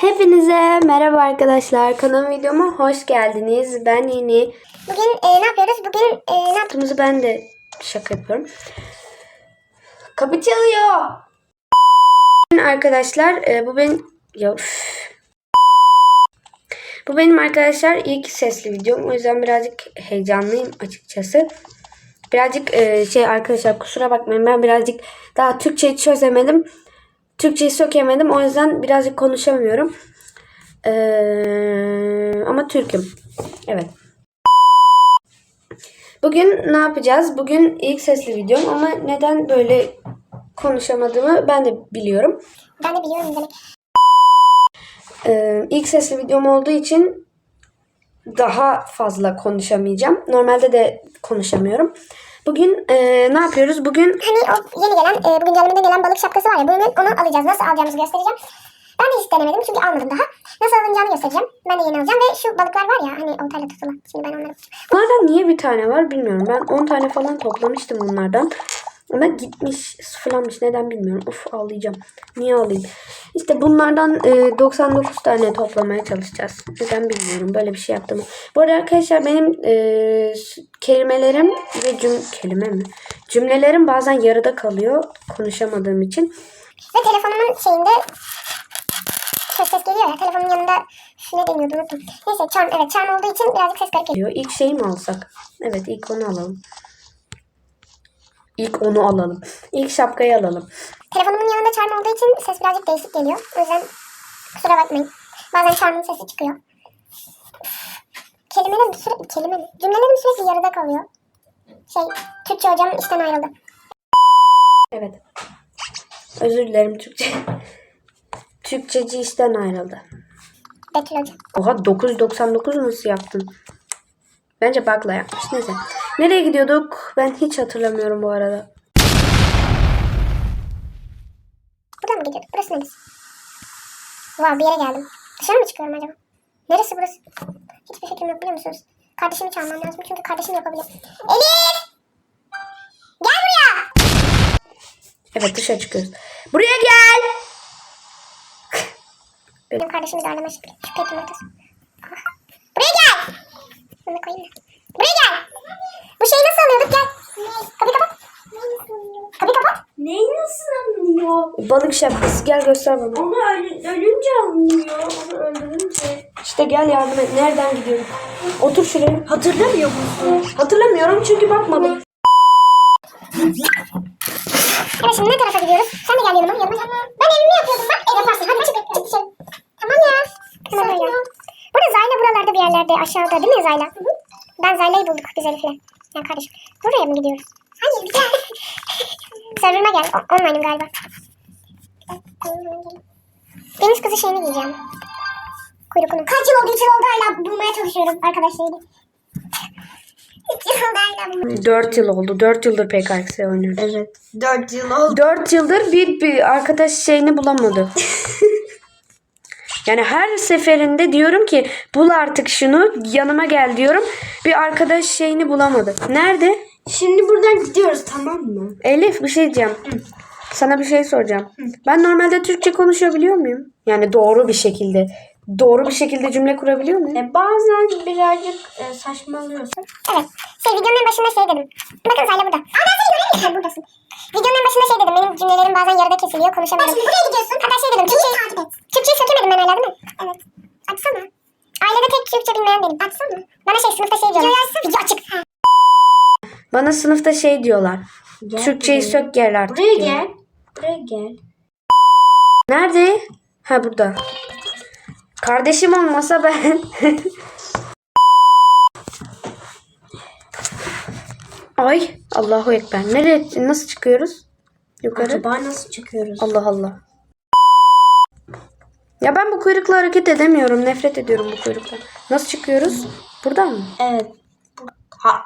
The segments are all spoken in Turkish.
Hepinize merhaba arkadaşlar. Kanal videoma hoş geldiniz. Ben yeni. Bugün e, ne yapıyoruz? Bugün e, ne yap- Yaptığımızı ben de şaka yapıyorum. Kapı çalıyor. Arkadaşlar e, bu benim... Ya, üf. Bu benim arkadaşlar ilk sesli videom. O yüzden birazcık heyecanlıyım açıkçası. Birazcık e, şey arkadaşlar kusura bakmayın ben birazcık daha Türkçeyi çözemedim. Türkçeyi sökemedim. O yüzden birazcık konuşamıyorum. Ee, ama Türk'üm. Evet. Bugün ne yapacağız? Bugün ilk sesli videom ama neden böyle konuşamadığımı ben de biliyorum. Ben de biliyorum demek. Ee, ilk sesli videom olduğu için daha fazla konuşamayacağım. Normalde de konuşamıyorum. Bugün e, ne yapıyoruz? Bugün Hani o yeni gelen, e, bugün güncellemede gelen balık şapkası var ya. Bugün onu alacağız. Nasıl alacağımızı göstereceğim. Ben de hiç denemedim çünkü almadım daha. Nasıl alınacağını göstereceğim. Ben de yeni alacağım ve şu balıklar var ya hani oltayla tutulan. Şimdi ben onları bunlardan niye bir tane var bilmiyorum. Ben 10 tane falan toplamıştım onlardan. Ama gitmiş sıfırlanmış neden bilmiyorum. Of ağlayacağım. Niye ağlayayım? İşte bunlardan e, 99 tane toplamaya çalışacağız. Neden bilmiyorum. Böyle bir şey yaptım. Bu arada arkadaşlar benim e, kelimelerim ve cüm kelime mi? Cümlelerim bazen yarıda kalıyor konuşamadığım için. Ve telefonumun şeyinde şöyle ses geliyor ya. Telefonun yanında ne deniyordu unuttum. Neyse charm evet charm olduğu için birazcık ses garip geliyor. İlk şeyi mi alsak? Evet ilk onu alalım. İlk onu alalım. İlk şapkayı alalım. Telefonumun yanında charm olduğu için ses birazcık değişik geliyor. O yüzden kusura bakmayın. Bazen charmın sesi çıkıyor. Kelimelerim sürekli kelime mi? Cümlelerim sürekli yarıda kalıyor. Şey, Türkçe hocam işten ayrıldı. Evet. Özür dilerim Türkçe. Türkçeci işten ayrıldı. Betül hocam. Oha 999 nasıl yaptın? Bence bakla yapmış. Neyse. Nereye gidiyorduk? Ben hiç hatırlamıyorum bu arada. Buradan mı gidiyorduk? Burası neresi? Wow bir yere geldim. Dışarı mı çıkıyorum acaba? Neresi burası? Hiçbir fikrim yok biliyor musunuz? Kardeşimi çağırmam lazım çünkü kardeşim yapabilir. Elif! Gel buraya! Evet dışarı çıkıyoruz. Buraya gel! Benim kardeşimi darlama şüphe, şüphe yumurtası. Buraya gel! Bunu koyayım da. Buraya gel! Bu şeyi nasıl alıyorduk gel. Kapıyı kapat. Kapıyı kapat. Neyi nasıl anlıyor? Balık şapkası gel göster bana. Onu ölü- ölünce anlıyor. Onu öldürünce. İşte gel yardım et. Nereden gidiyoruz? Otur şuraya. Hatırlamıyor musun? Hatırlamıyorum çünkü bakmadım. Evet şimdi ne tarafa gidiyoruz? Sen de gel yanıma. yanıma gel. Ben evimi yapıyordum bak. Ev yaparsın. Hadi çık. Çık dışarı. Tamam ya. Tamam ya. Burada Zayla buralarda bir yerlerde aşağıda değil mi Zayla? Ben Zayla'yı bulduk biz Elif'le. Ya kardeşim. Buraya mı gidiyoruz? Hayır güzel. Server'ıma gel. O- Online'ım galiba. Kuyrukunu. Kaç yıl oldu? 3 yıl oldu hala bulmaya çalışıyorum arkadaşlarıyla. 3 yıl oldu hala bulmaya 4 yıl oldu. 4 yıldır PKX oynuyoruz. Evet. 4 yıl oldu. 4 yıldır bir, bir arkadaş şeyini bulamadı. yani her seferinde diyorum ki bul artık şunu yanıma gel diyorum. Bir arkadaş şeyini bulamadı. Nerede? Şimdi buradan gidiyoruz tamam mı? Elif bir şey diyeceğim. Sana bir şey soracağım. Ben normalde Türkçe konuşabiliyor muyum? Yani doğru bir şekilde. Doğru bir şekilde cümle kurabiliyor muyum? E, bazen birazcık e, saçmalıyorsun. Evet. Şey videonun en başında şey dedim. Bakın Zayla burada. Aa ben seni. Ha, buradasın. Videonun en başında şey dedim. Benim cümlelerim bazen yarıda kesiliyor. Konuşamıyorum. Ben buraya gidiyorsun. Hatta şey dedim. Türkçeyi takip et. Türkçeyi sökemedim ben hala değil mi? Evet. Açsana. Ailede tek Türkçe bilmeyen benim. Açsana. Bana şey sınıfta şey diyorlar. Video açık. Ha. Bana sınıfta şey diyorlar. Gel Türkçeyi buraya. sök gel artık. Buraya diyor. gel. Buraya gel. Nerede? Ha burada. Kardeşim olmasa ben. Ay Allahu Ekber. Nereye nasıl çıkıyoruz? Yukarı. Acaba nasıl çıkıyoruz? Allah Allah. Ya ben bu kuyrukla hareket edemiyorum. Nefret ediyorum bu kuyruktan. Nasıl çıkıyoruz? Buradan mı? Evet. Ha.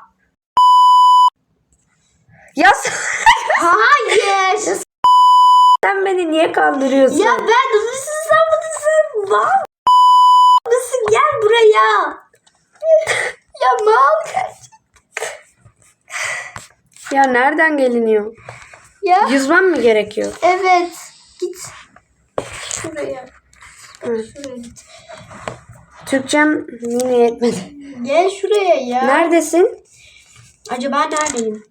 Ya sen- Hayır. sen beni niye kandırıyorsun? ya ben nasıl sanmadısın? Mal. Nasıl buraya? ya mal. Ya nereden geliniyor? Ya. Yüzmem mi gerekiyor? Evet. Git. Şuraya. Hı. Şuraya git. Türkçem yine yetmedi. Gel şuraya ya. Neredesin? Acaba neredeyim?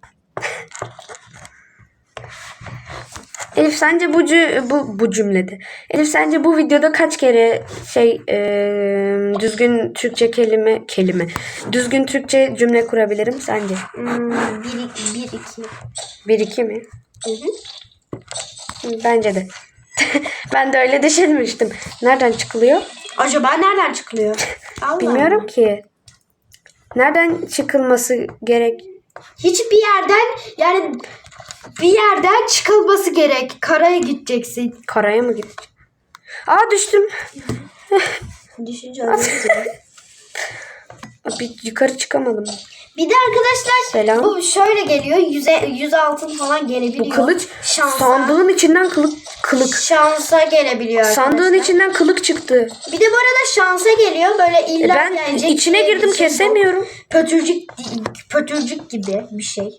Elif sence bu cü- bu bu cümlede. Elif sence bu videoda kaç kere şey eee, düzgün Türkçe kelime kelime düzgün Türkçe cümle kurabilirim sence? Hmm, bir, iki, bir, iki. Bir iki mi? Hı hı. Bence de. ben de öyle düşünmüştüm. Nereden çıkılıyor? Acaba nereden çıkılıyor? Allah Bilmiyorum ki. Nereden çıkılması gerek? Hiçbir yerden yani bir yerden çıkılması gerek. Karaya gideceksin. Karaya mı gittik? Aa düştüm. Düşünce Bir yukarı çıkamadım. Bir de arkadaşlar Selam. bu şöyle geliyor. Yüze, yüz altın falan gelebiliyor. Bu kılıç Şansa, sandığın içinden kılık kılık. şansa gelebiliyor arkadaşlar. Sandığın içinden kılık çıktı. Bir de bu arada şansa geliyor. Böyle E illa ben gelecek içine girdim şey kesemiyorum. Pötürcük, pötürcük gibi bir şey.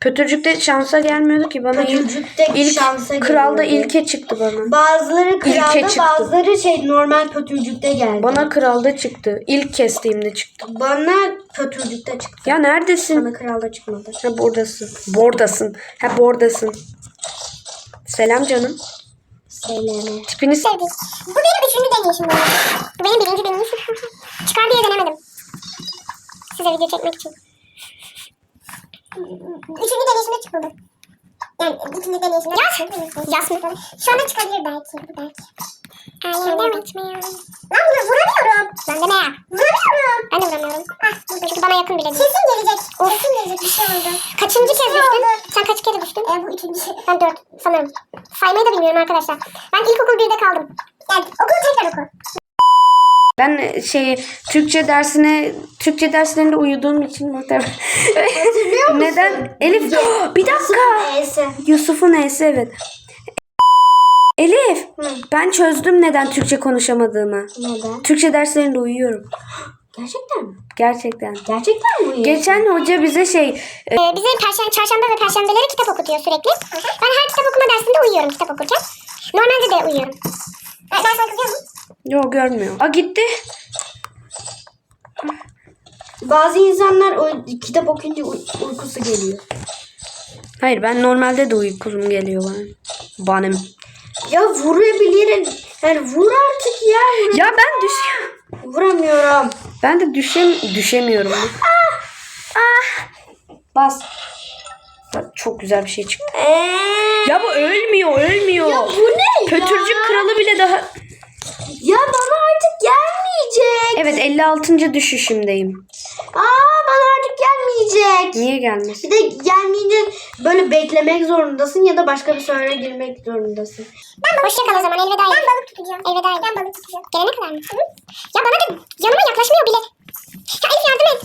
Pötürcükte şansa gelmiyordu ki bana. ilk, Pötürcükte ilk şansa kralda geliyordu. ilke çıktı bana. Bazıları kralda çıktı. bazıları şey normal pötürcükte geldi. Bana kralda çıktı. İlk kestiğimde çıktı. Bana pötürcükte çıktı. Ya neredesin? Bana kralda çıkmadı. Ha buradasın. Bordasın. Ha bordasın. Selam canım. Selam. Tipiniz Sevdik. Bu benim üçüncü deneyişim bu arada. Bu benim birinci deneyişim. Çıkar diye denemedim. Size video çekmek için. Üçüncü deneyişimde çıkmadı. Yani ikinci deneyişimde Yaz. Yaz mı? Şu anda çıkabilir belki. Belki. Alemde unutmayalım. Lan bunu vuramıyorum. Ben de ne ya? Vuramıyorum. Ben de vuramıyorum. Ah, Çünkü bana yakın bile değil. Kesin gelecek. Kesin gelecek bir şey oldu. Kaçıncı kez düştün? Sen kaç kere düştün? E, bu üçüncü. Ben dört sanırım. Saymayı da bilmiyorum arkadaşlar. Ben ilkokul birde kaldım. Yani okul tekrar oku. Ben şey Türkçe dersine Türkçe derslerinde uyuduğum için muhtemelen. Neden? Elif bir dakika. Neyse. Yusuf'un E'si evet. Elif ben çözdüm neden Türkçe konuşamadığımı. Neden? Türkçe derslerinde uyuyorum. Gerçekten mi? Gerçekten. Gerçekten mi? Geçen hoca bize şey e, Ee, bize perşembe, çarşamba ve perşembeleri kitap okutuyor sürekli. Ben her kitap okuma dersinde uyuyorum kitap okurken. Normalde de uyuyorum. Ben sana kızıyor? Yok görmüyor. A gitti. Bazı insanlar o kitap okuyunca uy- uykusu geliyor. Hayır ben normalde de uykum geliyor bana. Benim. Ya vurabilirim. Yani vur artık ya. Vur- Ya ben düşüyorum. Vuramıyorum. Ben de düşem düşemiyorum. Ah! Ah! Bas. Ya Çok güzel bir şey çıktı. Eee. Ya bu ölmüyor, ölmüyor. Ya bu ne ya? Pötürcük kralı bile daha... Evet 56. düşüşümdeyim. Aa bana artık gelmeyecek. Niye gelmesin? Bir de gelmeyince böyle beklemek zorundasın ya da başka bir server'a girmek zorundasın. Ben Hoşça kal o zaman elveda. Ben balık tutacağım. Elveda. Ben balık tutacağım. Gelene kadar mı? Ya bana da yanıma yaklaşmıyor bile. Ya Elif yardım et.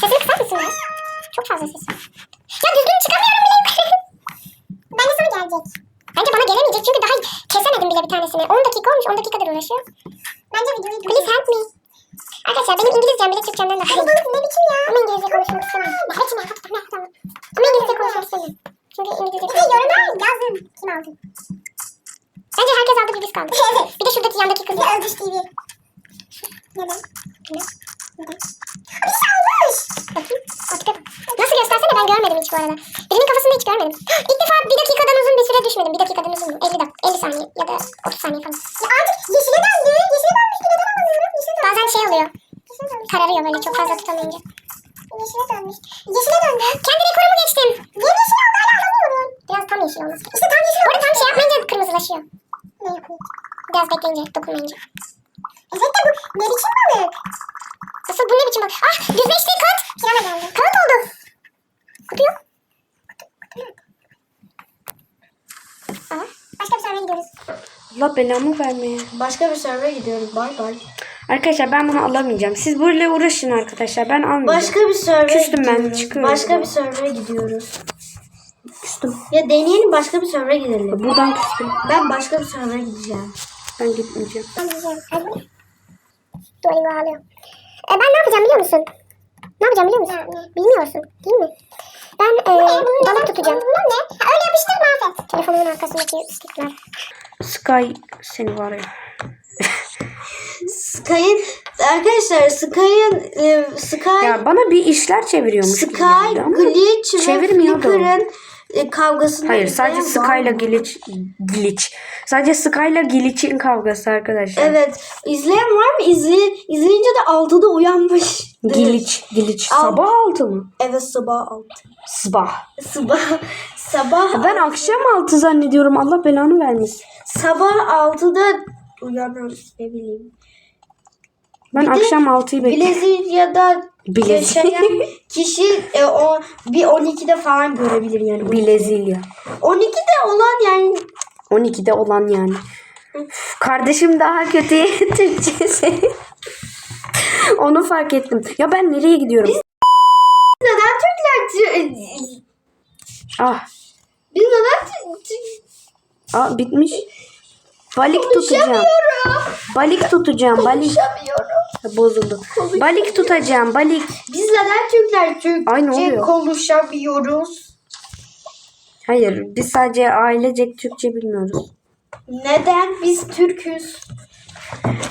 Sesini kısar mısın biraz? Çok fazla ses var. Ya düzgün çıkamıyorum bile yukarı. Bence sana gelecek. Bence bana gelemeyecek çünkü daha kesemedim bile bir tanesini. 10 dakika olmuş 10 dakikadır uğraşıyor. Bence videoyu Please help me. Arkadaşlar benim İngilizcem bile Türkçemden daha iyi. Balık ne biçim ya? Ama İngilizce konuşmak istemiyorum. Ne biçim ya? Tamam tamam. Ama İngilizce konuşmak istemiyorum. Çünkü İngilizce konuşmak istemiyorum. yazdım. Kim aldı? Bence herkes aldı bir biz kaldı. bir de şuradaki yandaki kız. Ya Özgüç TV. Neden? Neden? Neden? Bir şey olmuş. Bakayım. Aa, tipe bak. Nasıl göstersene ben görmedim hiç bu arada. Birinin kafasında hiç görmedim. İlk defa bir dakikadan uzun bir süre düşmedim. Bir dakikadan uzun mu? 50 dakika, 50 saniye ya da 30 saniye falan. Ya artık yeşile döndü. Yeşile dönmüştü. Neden anlamıyorum? Yeşile dönmüş. Bazen şey oluyor. Kararıyor böyle çok fazla tutamayınca. Yeşile dönmüş. Yeşile döndü. Kendi rekorumu geçtim. Niye yeşil oldu hala anlamıyorum. Biraz tam yeşil olması. İşte tam yeşil oldu. Orada tam şey yapmayınca kırmızılaşıyor. Ne yapıyor? Biraz bekleyince, dokunmayınca. Evet de bu ne biçim balık? Asıl bu ne biçim balık? Ah yüzleşti kat. Kirana geldi. Kağıt oldu. Kutu yok. Kutu yok. Aa, başka bir servere gidiyoruz. Allah belamı vermeye. Başka bir server'a gidiyoruz. Bay bay. Arkadaşlar ben bunu alamayacağım. Siz böyle uğraşın arkadaşlar. Ben almayacağım. Başka bir server'a Küstüm ben, gidiyoruz. çıkıyorum. Başka bir server'a gidiyoruz. küstüm. Ya deneyelim başka bir server'a gidelim. Buradan küstüm. Ben başka bir server'a gideceğim. Ben gitmeyeceğim. Ben diyeceğim. Hadi? Duolingo ağlıyor. E, ben ne yapacağım biliyor musun? Ne yapacağım biliyor musun? Bilmiyorsun değil mi? Ben e, balık tutacağım. Bunlar ne? Ha, öyle yapıştır mahvet. Telefonumun arkasındaki stikler. Sky seni var ya. Sky'ın arkadaşlar Sky'ın e, Sky Ya bana bir işler çeviriyormuş gibi Sky, geldi ama Glitch ve çevirmiyordu. Flickr'ın e, kavgasını Hayır sadece Sky'la? Glitch, Glitch. Sadece Sky'la Glitch'in kavgası arkadaşlar. Evet. İzleyen var mı? İzle, izleyince de 6'da uyanmış. Glitch, Glitch. Sabah altı mı? Evet sabah 6. Sabah. Sabah sabah Ben akşam altı zannediyorum. Allah belanı vermesin. sabah 6'da uyanan ne bileyim. Ben Bir akşam altıyı bekliyorum. Brezilya'da Brezilya. yaşayan kişi e, o bir 12'de falan görebilir yani. Brezilya. 12'de olan yani 12'de olan yani. Üf, Kardeşim daha kötü Türkçesi. Onu fark ettim. Ya ben nereye gidiyorum? neden Türkler Ah, biz neden Tü- Tü- ah bitmiş. Balık tutacağım. Balık tutacağım. Balık Konuşamıyorum. bozuldu. Balık tutacağım. Balık. Biz neden Türkler Türkçe Ay, ne oluyor? konuşamıyoruz? Hayır, biz sadece ailecek Türkçe bilmiyoruz. Neden? Biz Türküz.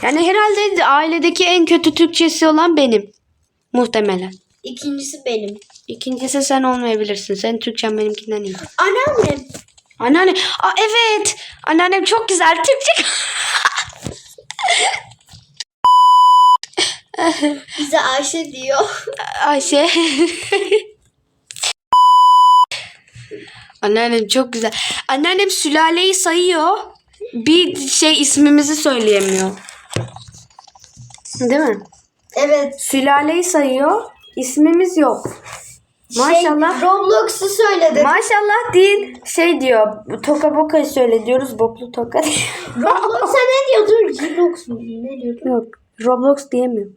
Yani herhalde ailedeki en kötü Türkçesi olan benim. Muhtemelen. İkincisi benim. İkincisi sen olmayabilirsin. Sen Türkçen benimkinden iyi. Anneannem. Anneanne. Aa evet. Anneannem çok güzel Türkçe. Bize Ayşe diyor. Ayşe. Anneannem çok güzel. Anneannem sülaleyi sayıyor. Bir şey ismimizi söyleyemiyor. Değil mi? Evet. Sülaleyi sayıyor. İsmimiz yok. Maşallah. Şey, Roblox'u söyledi. Maşallah değil. Şey diyor. Toka boka söyle diyoruz. Boklu toka diyor. Roblox'a ne diyordur? Roblox mu? Ne diyordur? Yok. Roblox diyemiyor.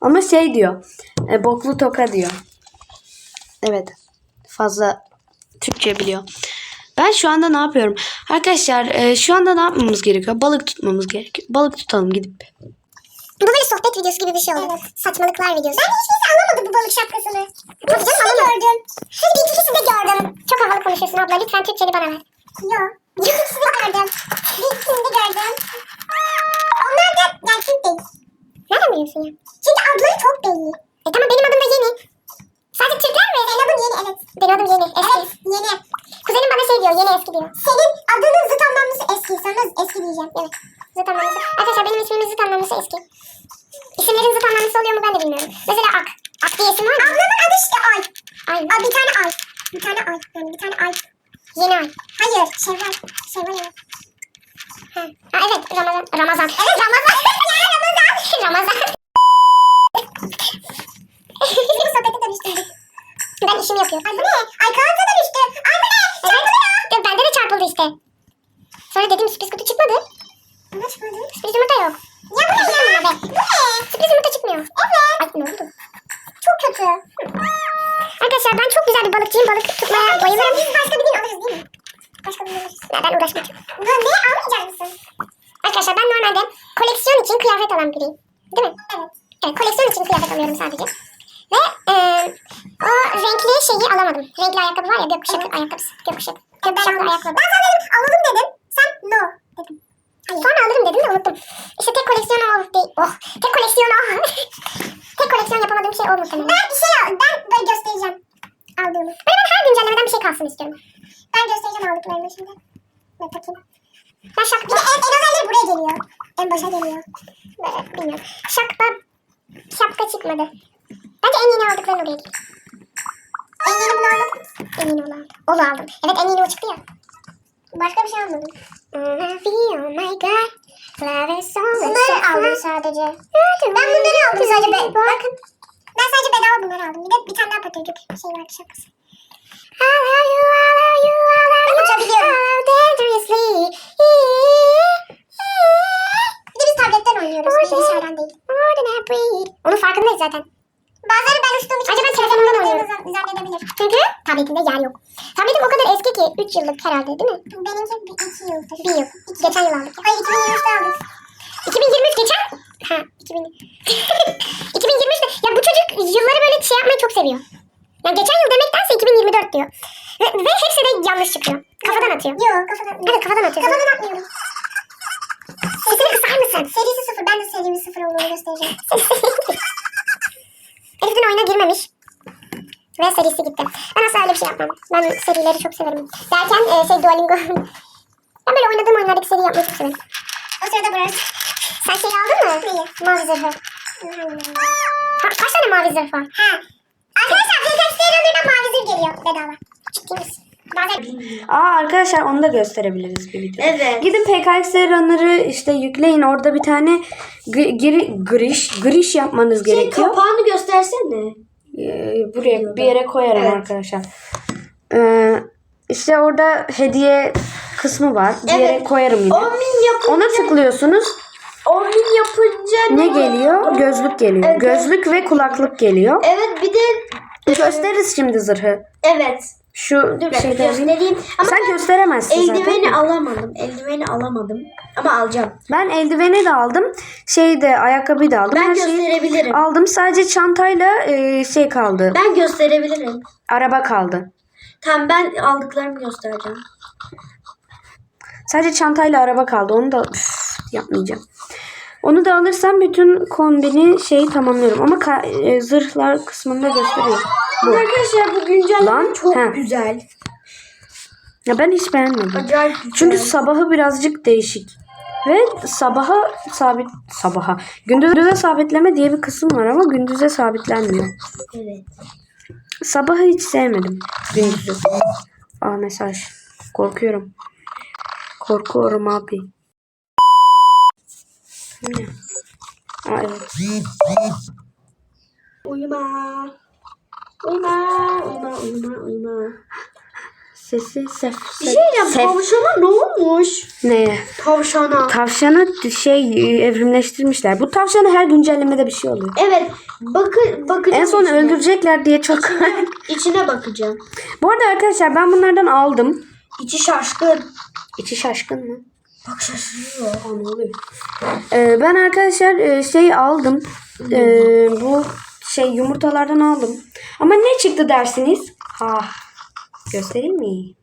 Ama şey diyor. E, boklu toka diyor. Evet. Fazla Türkçe biliyor. Ben şu anda ne yapıyorum? Arkadaşlar e, şu anda ne yapmamız gerekiyor? Balık tutmamız gerekiyor. Balık tutalım gidip. Bu böyle sohbet videosu gibi bir şey oldu. Saçmalıklar videosu. Ben hiç kimse anlamadı bu balık şapkasını. Tabii canım gördüm. Hadi bir ikisi de gördüm. Çok havalı konuşuyorsun abla. Lütfen Türkçeni bana ver. Yok. Bir ikisi de gördüm. Bir ikisini de gördüm. Onlar da Türk değil. Nereden biliyorsun ya? Çünkü adları çok belli. E tamam benim adım da Yeni. Sadece Türkler mi? Senin adın Yeni evet. Benim adım Yeni. Eski. Evet Yeni. Kuzenim bana şey diyor Yeni eski diyor. Senin adının zıt anlamlısı eski. Sana eski diyeceğim. Evet. Zıt anlamlısı. Arkadaşlar benim ismimin zıt anlamlısı eski. İsimlerin zıt anlamlısı oluyor mu ben de bilmiyorum. Mesela Ak. Ak diye isim var mı? Ablamın adı işte Ay. Ay. Aa, bir tane Ay. Bir tane Ay. Yani bir tane Ay. Yeni Ay. Hayır. Şevval. Şevval evet. Ha. ha evet Ramazan. Ramazan. Evet Ramazan. ya Ramazan. Ramazan. Biz bu sohbeti dönüştürdük. Ben işimi yapıyorum. Ay bu ne? Ay Kaan'sa dönüştü. Ay bu ne? Çarpılıyor. Evet. Bende de çarpıldı işte. Sonra dedim sürpriz kutu çıkmadı. Ne çıkmadı? Sürpriz yumurta yok. Ya bu ne ya? Bu ne? Sürpriz yumurta çıkmıyor. Evet. Ay ne oldu? Çok kötü. Arkadaşlar ben çok güzel bir balıkçıyım. Balık tutmaya bayılırım. Biz başka bir gün alırız değil mi? Başka bir gün alırız. Neden uğraşmak? Ne? Ne? Almayacak mısın? Arkadaşlar ben normalde koleksiyon için kıyafet alan biriyim. Değil mi? Evet. Evet koleksiyon için kıyafet alıyorum sadece. Ve e, o renkli şeyi alamadım. Renkli ayakkabı var ya gökkuşak ayakkabısı. Gökkuşak. Gökkuşaklı ayakkabı. Ben sana dedim alalım dedim. Sen no dedim. Hayır. Sonra alırım dedim de unuttum. İşte tek koleksiyon o değil. Oh. Tek koleksiyon o. tek koleksiyon yapamadığım şey o muhtemelen. Ben bir şey. Ben böyle göstereceğim. Aldığımı. Böyle ben her güncellemeden bir şey kalsın istiyorum. Ben göstereceğim aldıklarımı şimdi. Ne takayım. Ben şak... Bir de en, en özelleri buraya geliyor. En başa geliyor. Böyle bilmiyorum. Şapka... Şapka çıkmadı. Bence en yeni aldıklarını oraya geliyor. En yeni bunu aldın mı? En yeni onu aldım. Onu aldım. Evet en yeni o çıktı ya. Başka bir şey almadım. Oh my god. Love is so Bunları aldım sadece. Ben bunları aldım sadece. Be bakın. Ben sadece bedava bunları aldım. Bir de bir tane daha patırcık şey vardı şapkası. I love you, I love you, I love you. Uçabiliyorum. Dangerously. Tabletten oynuyoruz. Bilgisayardan değil. I breathe. Onun farkındayız zaten. Bazıları ben uçtuğum için... Acaba telefonumdan oynuyorum. Zannedebilir. Çünkü tabletinde yer yok. Tabletim o kadar eski ki 3 yıllık herhalde değil mi? Benimki 2 yıldır. 1 yıl. Geçen yıl aldık. Ay 2023'te aldık. 2023 geçen... Ha 2000... 2023'te... Ya bu çocuk yılları böyle şey yapmayı çok seviyor. Ya geçen yıl demektense 2024 4 diyor. Ve, ve hepsi de yanlış çıkıyor. Kafadan atıyor. Yok kafadan. Evet kafadan atıyor. Kafadan atmıyorum. Sesini kısar mısın? Serisi sıfır. Ben de serimin sıfır olduğunu göstereceğim. Elif dün oyuna girmemiş. Ve serisi gitti. Ben asla öyle bir şey yapmam. Ben serileri çok severim. Derken e, şey Duolingo. ben böyle oynadığım oyunlardaki seri yapmayı çok severim. O sırada burası. Sen şey aldın mı? Neyi? Mavi zırhı. Ha, kaç tane mavi zırh var? Ha. Arkadaşlar PKX'lerin ödülünden mavi zırh geliyor bedava. Ciddi misin? Bazen... Aa arkadaşlar onu da gösterebiliriz bir videoda. Evet. Gidin PKX runner'ı işte yükleyin. Orada bir tane giri, giriş, giriş yapmanız Şey, gerekiyor. kapağını göstersene. Ee, buraya bir yere koyarım Evet. arkadaşlar. Ee, işte orada hediye kısmı var. Bir yere Evet. koyarım yine. 10 bin yapınca, Ona tıklıyorsunuz. 10 bin yapınca Ne geliyor? Gözlük geliyor. Evet. Gözlük ve kulaklık geliyor. Evet bir de Gösteririz şimdi zırhı. evet. Şu Dur ben şeyde göstereyim. Ama Sen ben gösteremezsin eldiveni zaten. alamadım. Eldiveni alamadım. Ama alacağım. Ben eldiveni de aldım. Şeyi de ayakkabıyı da aldım. Ben Her gösterebilirim. aldım. Sadece çantayla e, şey kaldı. Ben gösterebilirim. Araba kaldı. Tamam ben aldıklarımı göstereceğim. Sadece çantayla araba kaldı. Onu da üf, yapmayacağım. Onu da alırsam bütün kombini şeyi tamamlıyorum. Ama ka- e, zırhlar kısmında gösteriyor. Bu. Arkadaşlar bu güncelleme Lan, çok he. güzel. Ya ben hiç beğenmedim. Acayip güzel. Çünkü sabahı birazcık değişik. Ve sabaha sabit sabaha gündüze sabitleme diye bir kısım var ama gündüze sabitlenmiyor. Evet. Sabahı hiç sevmedim. Gündüzü. Aa mesaj. Korkuyorum. Korkuyorum abi. Ne? Aa evet. Uyuma. Uyuma. Uyuma. Uyuma. Uyuma. Sesi sef. Bir şey diyeceğim. sef- Tavşana ne olmuş? Neye? Tavşana. Tavşanı şey evrimleştirmişler. Bu tavşanı her güncellemede bir şey oluyor. Evet. Bakı, bakacağım. En son içine. öldürecekler diye çok... İçine bakacağım. Bu arada arkadaşlar ben bunlardan aldım. İçi şaşkın. İçi şaşkın mı? Bak şaşırıyor. Ee, ben arkadaşlar e, şey aldım. Ee, bu şey yumurtalardan aldım. Ama ne çıktı dersiniz? Ah, göstereyim mi?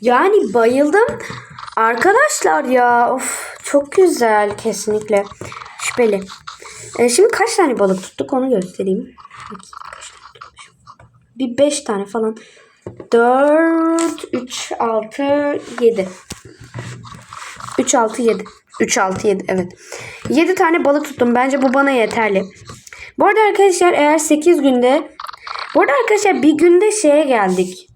Yani bayıldım. Arkadaşlar ya of çok güzel kesinlikle. Şüpheli. Ee, şimdi kaç tane balık tuttuk onu göstereyim. Bir 5 tane falan. 4, 3, 6, 7. 3, 6, 7. 3, 6, 7 evet. 7 tane balık tuttum. Bence bu bana yeterli. Bu arada arkadaşlar eğer 8 günde bu arada arkadaşlar bir günde şeye geldik.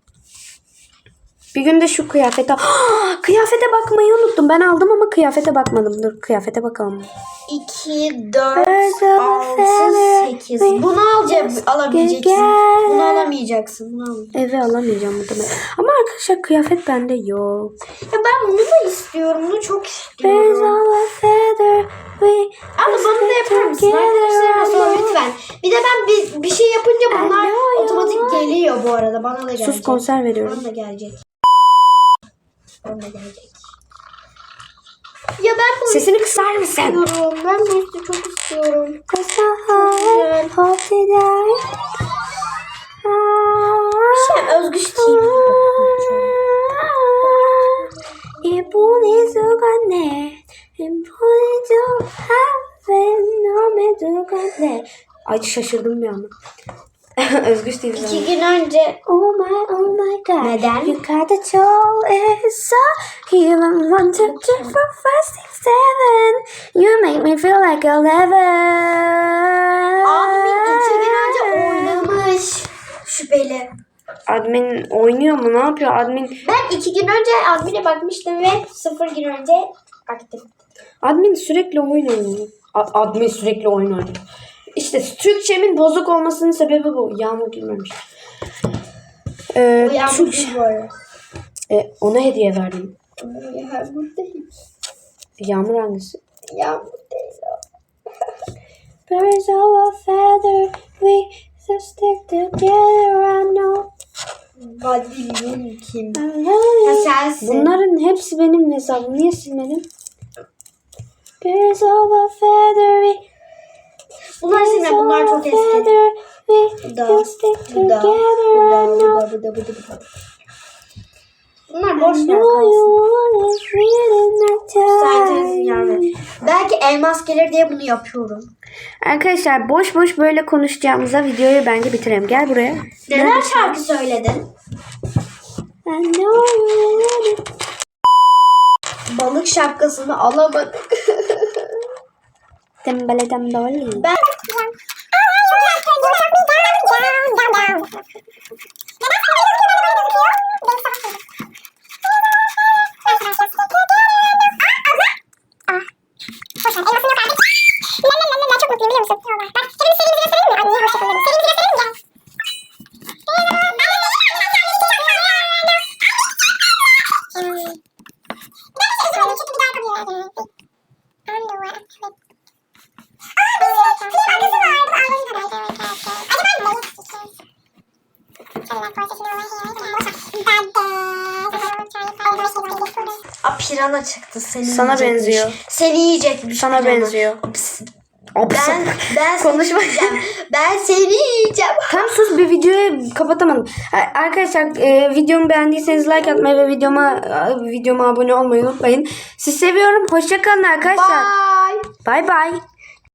Bir günde şu kıyafete kıyafete bakmayı unuttum. Ben aldım ama kıyafete bakmadım. Dur kıyafete bakalım. 2, 4, Birds of a 6, feather 8. we Bunu. Alamayacaksın. together. Bunu alamayacaksın. Bunu alamayacaksın. Eve alamayacağım muhtemelen. Ama arkadaşlar kıyafet bende yok. Ya ben bunu da istiyorum. Bunu çok istiyorum. Abla bana da yapar mısın? Arkadaşlarıma sor lütfen. Bir de ben bir, bir şey yapınca bunlar otomatik geliyor bu arada. Bana da gelecek. Sus konser veriyorum. Bana da gelecek sonra gelecek. Ya ben bunu Sesini kısar mısın? istiyorum. Ben bu üstü çok istiyorum. Kısar hop eder. Şey, Özgü Steve. İpone zogane. İpone e zogane. Ay şaşırdım bir anda. Özgüç TV İki zaten. gün önce Oh my, oh my god. Neden? You got the toll, it's so even one, two, three, four, five, six, seven. You make me feel like eleven. Admin iki gün önce oynamış. Şüpheli. Admin oynuyor mu? Ne yapıyor? Admin Ben iki gün önce admine bakmıştım ve sıfır gün önce baktım. admin sürekli oyun oynuyor. A- admin sürekli oyun oynuyor. İşte Türkçemin bozuk olmasının sebebi bu. Yağmur girmemiş. Ee, yağmur Türkçe- değil bu arada. E, ona hediye verdim. Yağmur değil. Yağmur hangisi? Yağmur değil. Birds of a feather, we so stick together. I know. Badilin kim? Ha. Bunların hepsi benim hesabım. Niye silmedim? Birds of a feather, we Bunlar şimdi bunlar çok eski. bu da, bu da, bu da, bu da, bu da, bu da. Bunlar boş ver know kalsın. Belki elmas gelir diye bunu yapıyorum. Arkadaşlar boş boş böyle konuşacağımıza videoyu bence bitirelim. Gel buraya. Neden şarkı söyledin? I know you already Balık şapkasını alamadık. Dembele dembele. Ben Çok mutluyum biliyor musun? Bak, çıktı seni Sana yiyecekmiş. benziyor. Seni yiyecekmiş. Sana benziyor. Ops. Ops. Ben ben seni Konuşma. yiyeceğim. Ben seni yiyeceğim. Tam sus bir videoyu kapatamadım. Arkadaşlar e, videomu beğendiyseniz like atmayı ve videoma e, videoma abone olmayı unutmayın. Sizi seviyorum. Hoşçakalın arkadaşlar. Bye. Bay bay.